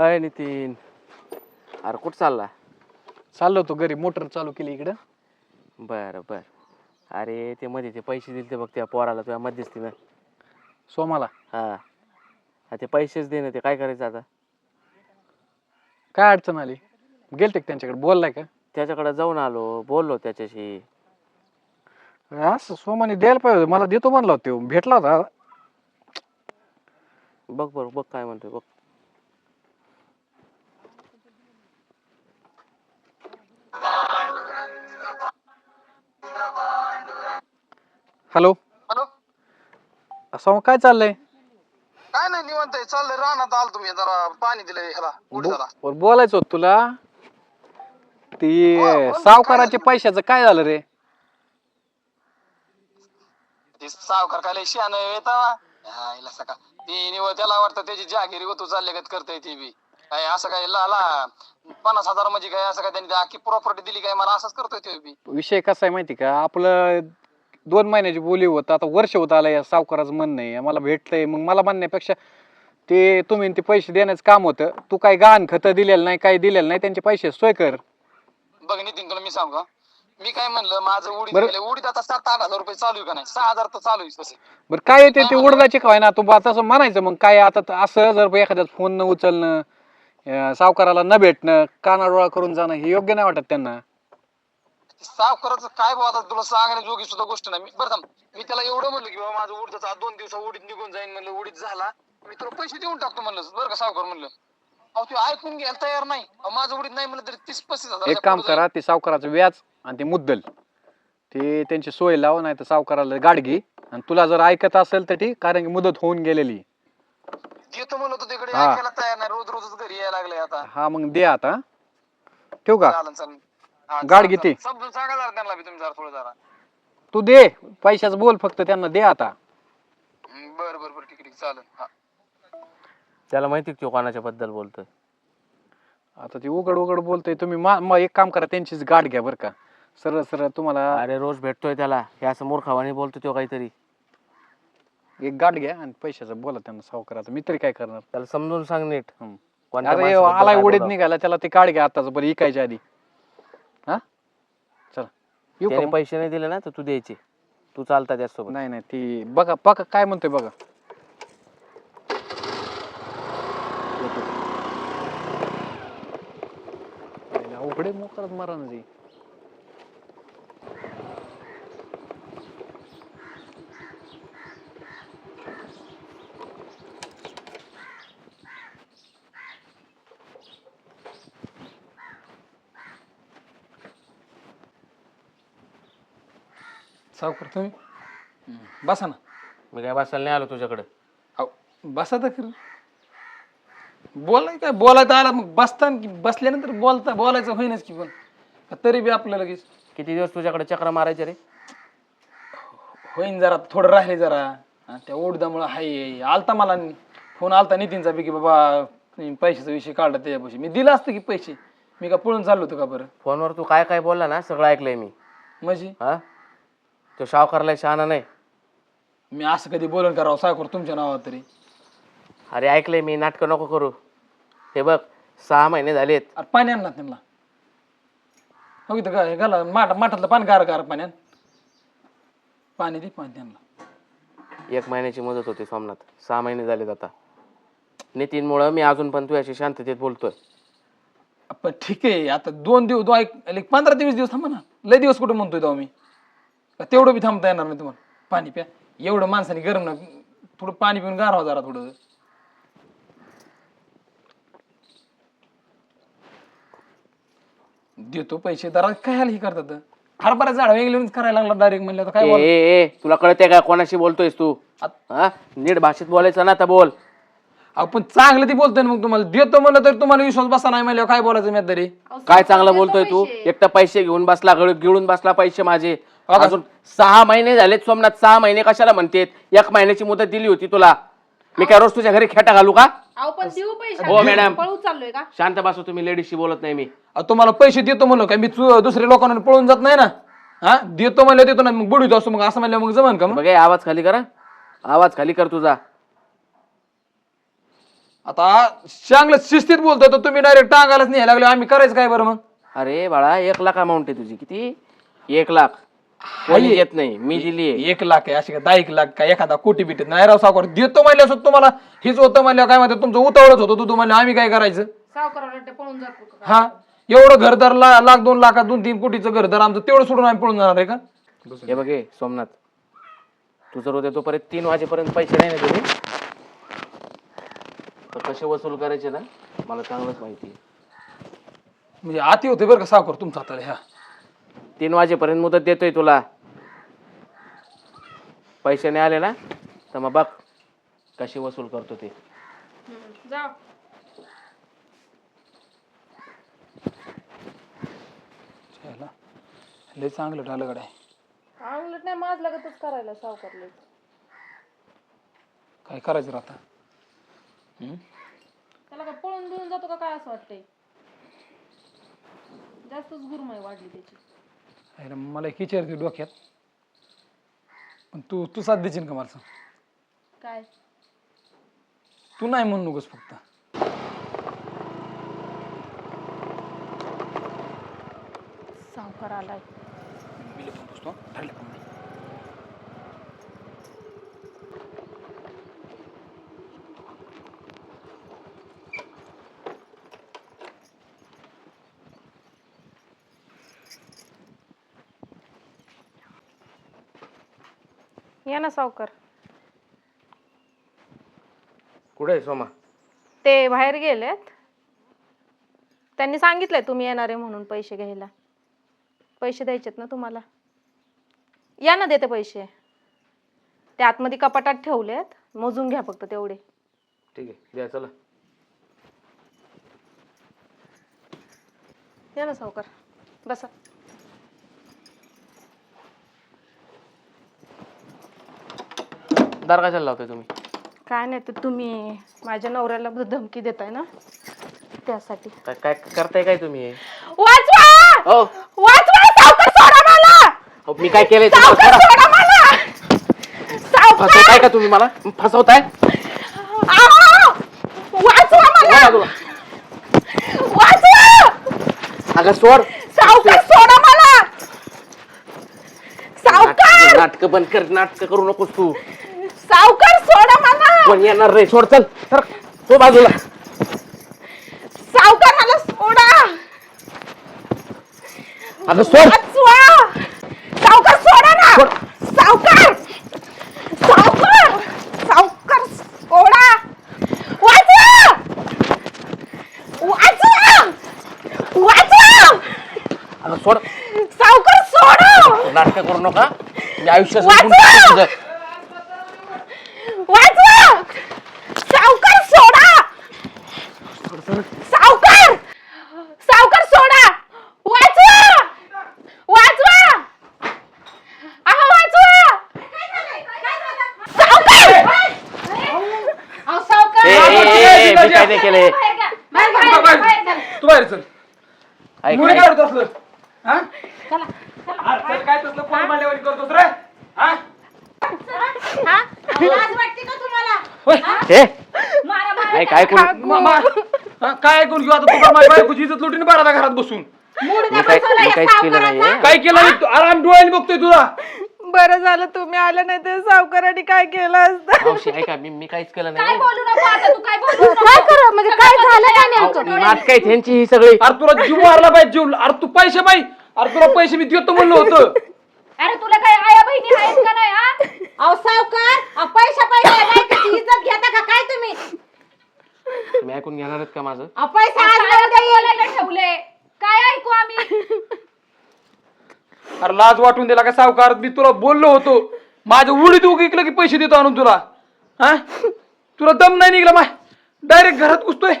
अय नितीन. अरे कुठं चालला? चाललो होतो घरी मोटर चालू केली इकडं. बरं बर. अरे ते मध्ये ते पैसे दिले ते बघ त्या पोराला तुझ्या मध्यस्थीनं. सोमाला? हा. हा, ते पैसेच दे ना ते काय करायचं आता? काय अडचण आली? गेलते का त्यांच्याकडे? बोललाय का? त्याच्याकडे जाऊन आलो बोललो त्याच्याशी. असं सोमाने द्यायला पाहिजे होतं. मला देतो म्हणला होता तो भेटला होता. बघ बरं बघ काय म्हणतोय बघ. हॅलो. हॅलो. सोमा काय चाललंय? काय नाही निवांत आहे. चाललंय रानात आलो तुम्ही जरा पाणी दिलंय ह्याला. बो- बोलायचं होतं तुला. ती सावकाराच्या पैशाचं काय झालं रे? ते सावकार काय शियान येता सका ती निवड त्याला वाटतं त्याची जहागिरी गोतू चालले गत करतय ती बी. काय असं काय ला ला पन्नास हजार म्हणजे काय असं काय त्यांनी अख्खी प्रॉपर्टी दिली काय? मला असंच करतोय ते बी. विषय कसा आहे माहिती का? आपलं दोन महिन्याची बोली होत आता वर्ष होत आलं या सावकाराचं म्हणणं आहे. मला भेटलंय मग मला म्हणण्यापेक्षा ते तुम्ही ते पैसे देण्याचं काम होतं. तू काय गहाण खतं दिलेलं नाही काही दिलेलं नाही त्यांचे पैसे सोय कर. बघ नितीन तुला मी सांगू का? मी काय म्हणलं माझं उडीद बरं. गेलं. उडीद आता सात आठ हजार रुपये चालू आहे का नाही? सहा हजार तर चालू आहे तसे. बरं काय येते ते उडदाचे काय ना तू बा तसं म्हणायचं मग. काय आता त- असं जर एखाद्या फोन न उचलणं अं, सावकाराला न भेटणं कानाडोळा करून जाणं हे योग्य नाही वाटत त्यांना. सावकाराचं काय बाबा आता तुला सांगण्या जोगी सुद्धा गोष्ट नाही. मी- बरं थांब. मी त्याला एवढं म्हणलं की बाबा माझं उडीदचा आज दोन दिवसा उडीद निघून जाईन म्हणलं उडीद झाला. मी तुला पैसे देऊन टाकतो म्हणलं बरं का सावकार म्हणलं. अहो ते ऐकून घ्यायला तयार नाही. अहो, माझं उडीद नाही म्हणलं तरी तीस पस्तीस हजार एक काम करा ते सावकाराचं व्याज आणि ते मुद्दल. ते त्यांची सोय लाव नाही तर सावकाराला गाडगी. आणि तुला जर ऐकत असेल तर ठीक कारण की मुदत होऊन गेलेली. देतो म्हणलं होतं तिकडे. हा. ऐकायला तयार नाही. रोज रोजच घरी यायला लागले आता. हा मग दे आता. ठेवू का? चालन चालन. गाड किती? समजून सांगा जरा त्यांना बी तुम्ही जरा थोडं जरा. तू दे पैशाचं बोल फक्त त्यांना दे आता. हम्म, बरं बरं बरं ठीक आहे, ठीक आहे, चालेल हा. त्याला माहिती का तो कोणाच्या बद्दल बोलतोय? आता ती उघड उघड बोलतोय. तुम्ही मा एक काम करा त्यांचीच गाठ घ्या बरं का. सरळ सरळ तुम्हाला अरे रोज भेटतोय त्याला. हे असं मूर्खावाने बोलतो तो काहीतरी. एक गाठ घ्या आणि पैशाचं बोला त्यांना सावकाराचं मी तरी काय करणार? त्याला समजून सांग नीट. हम्म. कोणत्या अरे माणसाबद्दल आलाय काय बोलावं. निघाला त्याला ते काढ घ्या आताच बरं इकायच्या आधी. येऊ का त्याने मग? पैसे नाही दिले ना तर तू द्यायचे. तू चालता त्याच्यासोबत नाही नाही ती बघा बघा काय म्हणतोय बघा. उघडे मोकरच मारा ना सावकार तुम्ही? बसा ना. मी काय बसायला नाही आलो तुझ्याकडे. अहो, बसा तर खरं. बोलाय काय? बोलायचं आला मग बसता की बसल्यानंतर बोलता बोलायचं होईनच की पण. तरी बी आपलं लगेच. किती दिवस तुझ्याकडे चक्र मारायचे रे? होईन जरा थोडं राहिले जरा. त्या ओढदामुळं हाय आलता मला फोन आलता नितीनचा बी की बाबा तुम्ही पैशाचा विषय काढला त्याच्यापाशी. मी दिला असतं की पैसे. मी का पळून चाललो होतो का बरं? फोनवर तू काय काय बोलला ना सगळं ऐकलंय मी. म्हणजे? हा? तो सावकारला शहाणा नाही. मी असं कधी बोलून करावं? सावकार तुमच्या नावावर तरी. अरे ऐकलंय मी नाटकं नको करू. हे बघ सहा महिने झालेत. अरे पाणी आण ना त्यांना. हो इथं काय घाला माठ माठातलं पाणी गार गार पाण्यात पाणी दे पाणी त्यांना. एक महिन्याची मदत होती सोमनाथ. सहा महिने झालेत आता. नितीनमुळं मी अजून पण तुझ्याशी शांततेत बोलतोय. पण ठीक आहे. आता दोन दिवस दोन एक एक पंधरा ते वीस दिवस थांबा ना. लय दिवस कुठं म्हणतोय तेव्हा मी का तेवढं बी थांबता येणार नाही तुम्हाला. पाणी प्या. एवढं माणसाने गरम ना थोडं पाणी पिऊन गारवा जरा थोडं. देतो पैसे. जरा काय हे करतात? हरभरा झाड वेगळे करायला लागला डायरेक्ट म्हणलं तर काय ए बोल ए ए, तुला कळतंय का कोणाशी बोलतोयस तू? हा? नीट भाषेत बोलायचं ना आता बोल. आपण चांगलं ते बोलतोय ना मग तुम्हाला. देतो म्हणलं तर तुम्हाला विश्वास बसा नाही म्हणल्यावर काय बोलायचं मी तरी काय चांगलं बोलतोय तू? एक तर पैसे घेऊन बसला गळ- गिळून बसला पैसे माझे. अजून सहा महिने झालेत सोमनाथ सहा महिने कशाला म्हणतेत? एक महिन्याची मुदत दिली होती तुला. मी काय रोज तुझ्या घरी खेटा घालू का? अहो पण देऊ पैसे. हो मॅडम पळू चाललोय का? शांत बसू तुम्ही लेडीजशी बोलत नाही मी. अहो, तुम्हाला पैसे देतो म्हणलं काय? मी चु- दुसऱ्या लोकांना पळून जात नाही ना? हा? देतो म्हणलं देतो ना मग बुडवितो असतो मग असं म्हणलं मग जमन का मग? बघ हे आवाज खाली करा. आवाज खाली कर तुझा. आता चांगलं शिस्तीत बोलतोय तर तुम्ही डायरेक्ट टांगायलाच नाही लागले. आम्ही करायचं काय बरं मग? अरे बाळा एक लाख अमाऊंट आहे तुझी. किती? एक लाख. कोणी देत नाही मी दिली एक लाख आहे अशी का दहा एक लाख काय एखादा कोटी बिटीत नाही राव सावकार देतो म्हणल्यास तुम्हाला. हेच होतं म्हणल्यावर काय म्हणतात तुमचं उतावळच होतं तू म्हणलं आम्ही काय करायचं? सावकाराला पळून जातो का? हा? एवढं घरदार ला- लाख दोन लाखात दोन तीन कोटीचं घरदार आमचं तेवढं सोडून आम्ही पळून जाणार आहे का? हे बघे सोमनाथ. तू जर उद्या तोपर्यंत तीन वाजेपर्यंत पैसे नाही ना तुझे तर कसे वसूल करायचे ना? मला चांगलंच माहिती आहे. म्हणजे आती होते बरं का सावकार तुमचा आता ह्या तीन वाजेपर्यंत मुदत देतोय तुला. पैसे नाही आले ना तर मग बघ कशी वसूल करतो ते. हम्म, जा लय चांगलं झालं गड्या अंगलट नाही माझ लगतच करायला सावकारले काय करायचं रे आता? त्याला काय पळून बिळून जातो का काय असं वाटतंय? जास्तच गुरमाई वाढली त्याची. अरे मला एक विचार येतोय डोक्यात. पण तू तू साथ देशील का मला सांग? काय? तू नाही म्हणू नकोस फक्त. सावकार आलाय. बिल पण पुसतो ठरले पण नाही या ना सावकार. कुठे आहे सोमा? ते बाहेर गेलेत. त्यांनी सांगितलंय तुम्ही येणार आहे म्हणून पैसे घ्यायला. पैसे द्यायचेत ना तुम्हाला. या ना देते पैसे. ते आतमध्ये कपाटात ठेवलेत. मोजून घ्या फक्त तेवढे. ठीक आहे द्या चला. या ना सावकार. बसा. दार कशाला लावताय तुम्ही? काय नाही तर तुम्ही माझ्या नवऱ्याला धमकी देताय ना? त्यासाठी. काय काय करताय काय तुम्ही? हे? वाचवा हो वाचवा सावकार सोडा मला! अहो, मी काय केलंय तुम्हाला? सावकार सोडा. सोडा मला! सावकार! फसवताय का तुम्ही मला? फसवताय? आहो! वाचवा मला! बोला तुला. वाचवा! अगं सोड. सावकार सोडा मला! सावकार! नाटक बंद कर नाटक करू नकोस तू. सावकार सोडा मला. कोण येणार रे? सोड चल. सर तो बाजूला. सावकार मला सोडा. अगं सोड. वाचवा. सावकार सोडा ना. सावकार. सावकार. सावकार सोडा. वाचवा. वाचवा. वाचवा. अगं सोड. सावकार सोडा. नाटक करू नका. मी आयुष्य. वाचवा सावकार सोडा सावकार सावकार सोडा वाचवा वाचवा अहो वाचवा सावकार ए, ए, ए, ए, मी काय नाही तू बाहेर चल. काय असलं? हा? चल, काय तसलं कोण मांडल्यावर करतोस रे? हा? होय. हे? ऐक ऐकून मा- मा- हा, काय ऐकून घेऊ आता? माझ्या बायकोची इज्जत लुटीने बारा घरात बसून. काय मी काहीच केलं नाहीये. काय केलं? नाही तू? आराम डोळ्याने बघतोय तुला बरं झालं तुम्ही आलं नाही तर सावकाराने काय केलं असतं? मावशी ऐका मी मी काहीच केलं नाही. काय करा? म्हणजे काय झालं काय नेमकं नाटक आहेत ह्यांची ही सगळी? अरे तुला जीव मारला पाहिजे जीव. अरे तू पैसे पाहिजे अरे तुला पैसे मी देतो म्हणलं होतं. अरे तुला काय आया बहिणी आहेत का नाही हा? अहो सावकार पैसा पैसा बायकाची इज्जत घेता का? काय तुम्ही? तुम्ही ऐकून घेणार आहेत का माझं? अहो, पैसा आज ना उद्या बोलायला ठेवले? काय ऐकू आम्ही? अरे लाज वाटून दिला का सावकार? मी तुला बोललो होतो. माझं उडीत उगिकलं की पैसे देतो आणून तुला. हा? तुला दम नाही निघला माय डायरेक्ट घरात घुसतोय.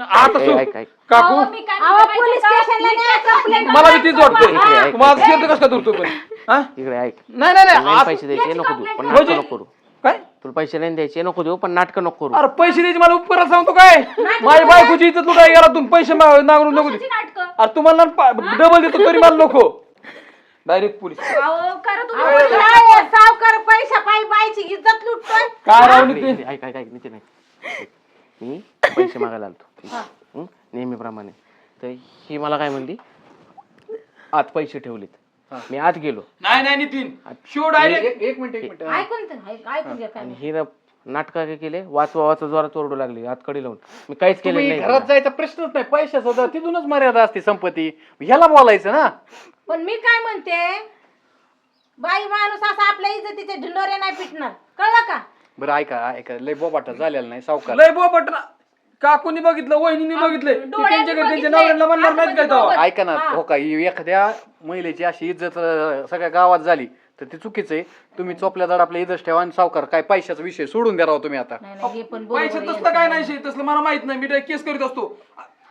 आता ए, सो- ऐक, ऐक. काकू अहो, मी काय म्हणते पोलीस माहितीये का? स्टेशनला मी न्या, काय complaint मला बी तीच वाटतंय. माझं शेअर कसं काय धरतो पण? हा? इकडे ऐक. नाही नाही नाही मेन आज- पैसे द्यायचे नको देऊ पण म्हणजे- नाटक नको करू. काय? तुला पैसे नाही द्यायचे नको देऊ पण नाटक नको करू. अरे पैसे द्यायचे मला उपकारात सांगतो काय? माझ्या बायकोची इज्जत लुटाय गेला तुम्ही पैसे मा- नांगरून नको देऊ. अरे तुम्हाला डबल देतो तरी मला नको. डायरेक्ट पोलीस अहो करा तुम्ही सावकार पैसा पायी बायची इज्जत लुटतोय? काय राव इकडे- नितीन? इकडे ऐक ऐक ऐक नितीन ऐक. मी पैसे मागायला आलतो. हं? नेहमीप्रमाणे. तर ही मला काय म्हणली? आत पैसे ठेवलेत. मी आत गेलो. नाही नाही नितीन. शिव डायरेक्ट एक मिनिट एक मिनिट. ऐकून तर- ऐक- ऐकून घ्या काय आणि ही ना नाटक काय केले वाचवा वाचवा जोरात ओरडू लागली हातकडी लावून. मी काहीच केलं तुम्ही नाही घरात जायचा प्रश्नच नाही पैशाचा तर तिथूनच मर्यादा असते संपत्ती. ह्याला बोलायचं ना. पण मी काय म्हणते बाई माणूस असा आपल्या इज्जतीचे ढिंडोरे नाही पिटणार. कळलं का? बरं ऐका ऐका लय बोबाटा झालेला नाही सावकार. लय बोपट ना काकूनी बघितलं वहिनीने बघितलंय ती त्यांच्या घरी त्यांच्या नवऱ्याला म्हणणार नाहीत काय तेव्हा ऐका ना हो का ही एखाद्या महिलेची अशी इज्जत अं, सगळ्या गावात झाली. तर ते चुकीचं आहे. तुम्ही चोपल्या दड आपल्या इज्जत ठेवा आणि सावकार काय पैशाचा विषय सोडून द्या राव तुम्ही आता. नाही नाही हे पण बरोबर पैसे आहे. तसलं काय नाही शे, तसलं मला माहीत नाही. मी केस करीत असतो.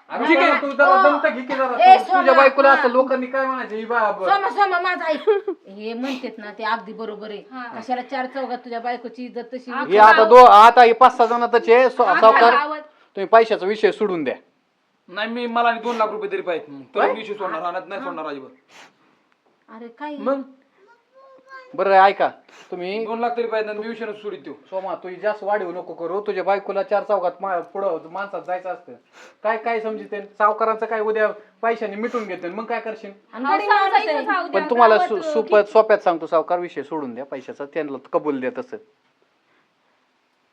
अरे ठीक आहे, तू जरा दमत घे की जरा. ए, तू- सोमा, तुझ्या बायकोला हा. असं लोकांनी काय म्हणायचं? ही बा- ब- सोमा सोमा माझा ऐक. हे म्हणतात ना ते अगदी बरोबर आहे. कशाला चार चौघात तुझ्या बायकोची इज्जत तशी हे आता दो आता हे पाच सहा जणातच आहे. सो- सावकार तुम्ही पैशाचा विषय सोडून द्या. नाही मी मला आणि दोन लाख रुपये तरी पाहिजे तर मी सोडणार राहण्यात नाही सोडणार अजिबात. अरे काय मग? बरं ऐका. तुम्ही दोन लाख तरी पाहिजे मी विषय सोडित देऊ सोमा तू जास्त वाढीव नको करू. तुझ्या बायकोला चार चौकात मा- पुढं माणसात जायचं असतं. काय काय समजते? सावकारांचं काय उद्या पैशाने मिटून घेते मग काय करशील? आणि गरीब माणूस आहे. पण तुम्हाला सो- सोप्यात सोप्यात सांगतो सावकार विषय सोडून द्या पैशाचा. त्यांना कबूल द्या तसं.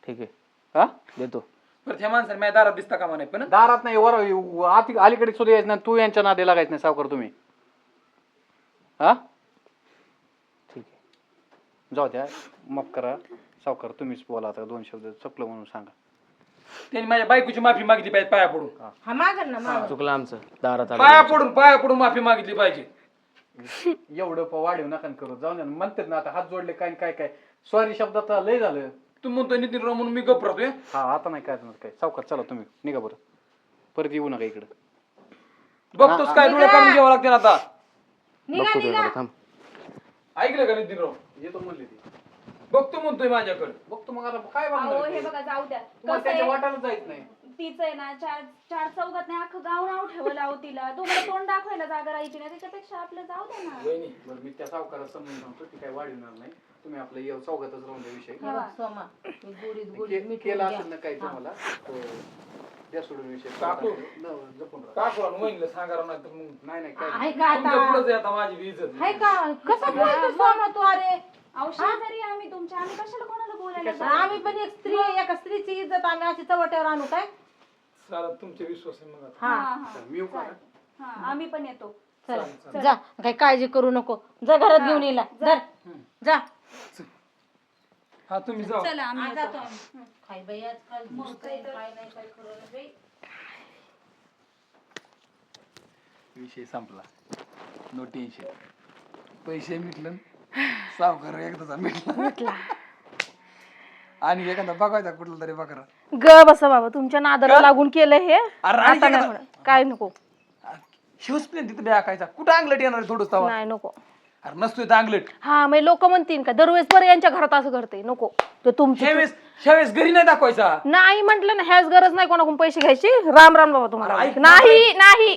ठीक आहे. हा? देतो. बरं त्या माणसाने माझ्या दारात दिसता कामा नाही पण दारात नाही वर आत अलीकडे सुद्धा यायचं नाही. तू यांच्या नादी लागायचं नाही सावकार तुम्ही. हा? जाऊ द्या माफ करा. सावकार तुम्हीच बोला आता दोन शब्द चुकलं म्हणून सांगा. त्यांनी माझ्या बायकोची माफी मागितली पाहिजे पाया पडून. हा. ना चुकलं आमचं दारात पाया आलं पडून पाया पडून माफी मागितली पाहिजे. एवढं प- वाढीव नका न करू जाऊ द्या ना. म्हणतात ना आता हात जोडले काय काय काय. सॉरी शब्दात लय झालं. तू म्हणतोय नितीन राव म्हणून मी गप राहतोय हा आता नाही काय काय. सावकार चला तुम्ही निघा बरं. परत येऊ नका इकडे. बघतोस काय डोळे काढून घ्यावं लागते ना आता बघतो तुझ्याकडे थांब. ऐकलं का नितीन राव येतो म्हणली ती. बघतो म्हणतोय माझ्याकडे. बघतो मग आता काय अहो बघणार हे ते? बघा जाऊ द्या. तुम्हाला कसं त्याच्या आहे? वाटायला जायचं नाही. तिचं आहे ना चार चार चौघात नाही अख्खं गाव नाव ठेवलं अहो तिला. तुम्हाला तोंड दाखवायला जागा राहायची नाही त्याच्यापेक्षा आपलं जाऊ द्या ना. बरं मी त्या सावकारात समजून सांगतो ती काय वाढवणार नाही. तुम्ही आपलं येऊ चौघातच राहून द्या विषय. हे सोमा के- केला घ्या. असेल ना काही तुम्हाला द्या सोडून विषय काकू. न- जपून राहा. का करून वहिनीला सांगा राव नाही तर मग. नाही नाही काय आहे का तुमच्या आता पुढेच आहे आता माझी बी इज्जत. आहे का? कसं बोलतो सोमा तू अरे? अहो शेजारी आम्ही तुमच्या आम्ही कशाला कोणाला बोलायला आम्ही पण एक स्त्री आहे, एका स्त्रीची इज्जत आम्ही अशी चवट्यावर आणू काय? साला तुमचे विश्वास आहे मग आता. हा. मी येऊ का हा आम्ही पण येतो. चल जा. काही काळजी करू नको. जा घरात घेऊन येला धर. जा. हा तुम्ही जाऊ. चला आम्ही आज. जातो आम्ही. काय बाई आजकाल दिसतंय, काय नाही काय खरं नाही बाई. विषय संपला. नो टेन्शन पैसे मिटलं सावकार एकदाचा मिटला आणि एखादा बघायचा कुठला तरी बकरा. ग बसा बाबा तुमच्या नादाला लागून केलं हे. आता आणि नाही एखादा- होणार. काय नको. तिथे कुठं अंगलट येणार आहे थोडंसं? नाही नको. अरे नसतोय तर अंगलट. हा मग लोक म्हणतील का दरवेळेस बरं यांच्या घरात असं करते नको. तो तुमची ह्यावेळेस ह्यावेळेस घरी नाही दाखवायचा. नाही म्हंटल ना ह्याच गरज नाही कोणाकडून पैसे घ्यायची. राम राम बाबा तुम्हाला. अरे ऐक ना नाही नाही.